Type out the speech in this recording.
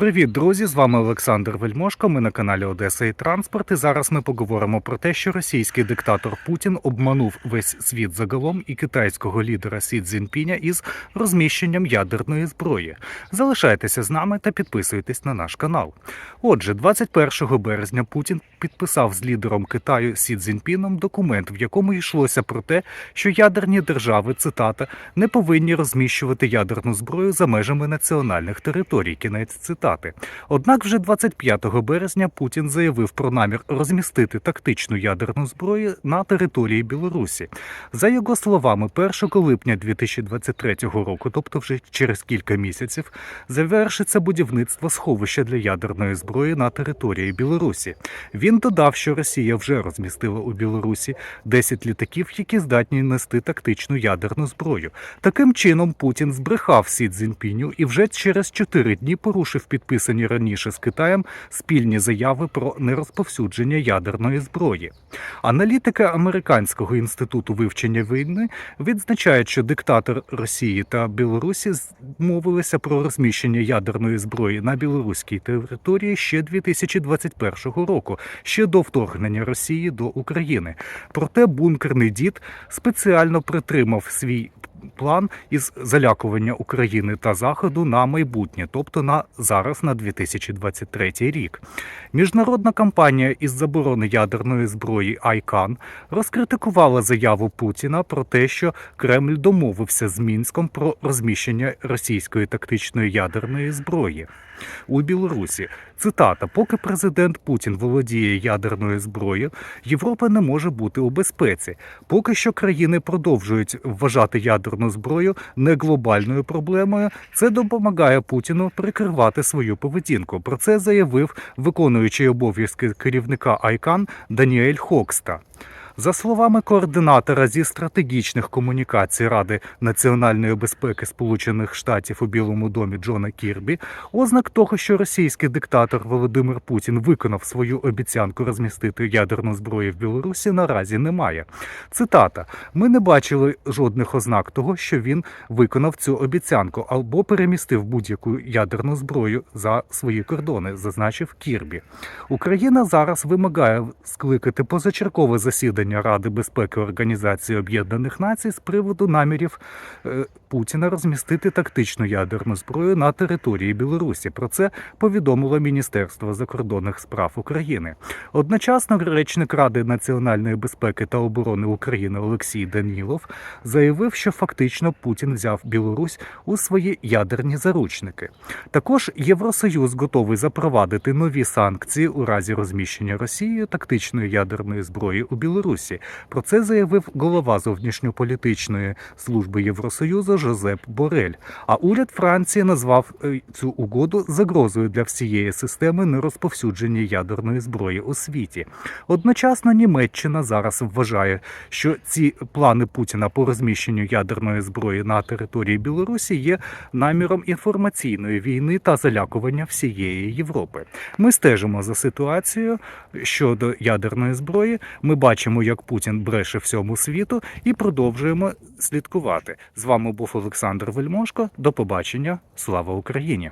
Привіт, друзі! З вами Олександр Вельмошко. Ми на каналі Одеса і Транспорт. І зараз ми поговоримо про те, що російський диктатор Путін обманув весь світ загалом і китайського лідера Сі Цзіньпіня із розміщенням ядерної зброї. Залишайтеся з нами та підписуйтесь на наш канал. Отже, 21 березня Путін підписав з лідером Китаю Сі Цзіньпіном документ, в якому йшлося про те, що ядерні держави, цитата, не повинні розміщувати ядерну зброю за межами національних територій. Кінець цитати. Однак, вже 25 березня Путін заявив про намір розмістити тактичну ядерну зброю на території Білорусі. За його словами, 1 липня 2023 року, тобто вже через кілька місяців, завершиться будівництво сховища для ядерної зброї на території Білорусі. Він додав, що Росія вже розмістила у Білорусі 10 літаків, які здатні нести тактичну ядерну зброю. Таким чином Путін збрехав Сі Цзіньпіню і вже через 4 дні порушив підписані раніше з Китаєм спільні заяви про нерозповсюдження ядерної зброї. Аналітики Американського інституту вивчення війни відзначають, що диктатор Росії та Білорусі змовилися про розміщення ядерної зброї на білоруській території ще 2021 року, ще до вторгнення Росії до України. Проте бункерний дід спеціально притримав свій план із залякування України та Заходу на майбутнє, тобто на зараз на 2023 рік. Міжнародна кампанія із заборони ядерної зброї Айкан розкритикувала заяву Путіна про те, що Кремль домовився з Мінськом про розміщення російської тактичної ядерної зброї. У Білорусі цитата: поки президент Путін володіє ядерною зброєю, Європа не може бути у безпеці. Поки що країни продовжують вважати ядерну зброю не глобальною проблемою. Це допомагає Путіну прикривати свою поведінку. Про це заявив виконуючий обов'язки керівника Айкан Даніель Хокста. За словами координатора зі стратегічних комунікацій Ради національної безпеки Сполучених Штатів у Білому домі Джона Кірбі, ознак того, що російський диктатор Володимир Путін виконав свою обіцянку розмістити ядерну зброю в Білорусі, наразі немає. Цитата: ми не бачили жодних ознак того, що він виконав цю обіцянку або перемістив будь-яку ядерну зброю за свої кордони, зазначив Кірбі. Україна зараз вимагає скликати позачергове засідання Ради безпеки Організації Об'єднаних Націй з приводу намірів е, Путіна розмістити тактичну ядерну зброю на території Білорусі. Про це повідомило Міністерство закордонних справ України. Одночасно речник Ради національної безпеки та оборони України Олексій Данілов заявив, що фактично Путін взяв Білорусь у свої ядерні заручники. Також Євросоюз готовий запровадити нові санкції у разі розміщення Росією тактичної ядерної зброї у Білорусі. Про це заявив голова зовнішньополітичної служби Євросоюзу Жозеп Борель. А уряд Франції назвав е, цю угоду загрозою для всієї системи нерозповсюдження ядерної зброї у світі. Одночасно Німеччина зараз вважає, що ці плани Путіна по розміщенню ядерної зброї на території Білорусі є наміром інформаційної війни та залякування всієї Європи. Ми стежимо за ситуацією щодо ядерної зброї. Ми бачимо, як Путін бреше всьому світу, і продовжуємо слідкувати. З вами був Олександр Вельмошко. До побачення. Слава Україні!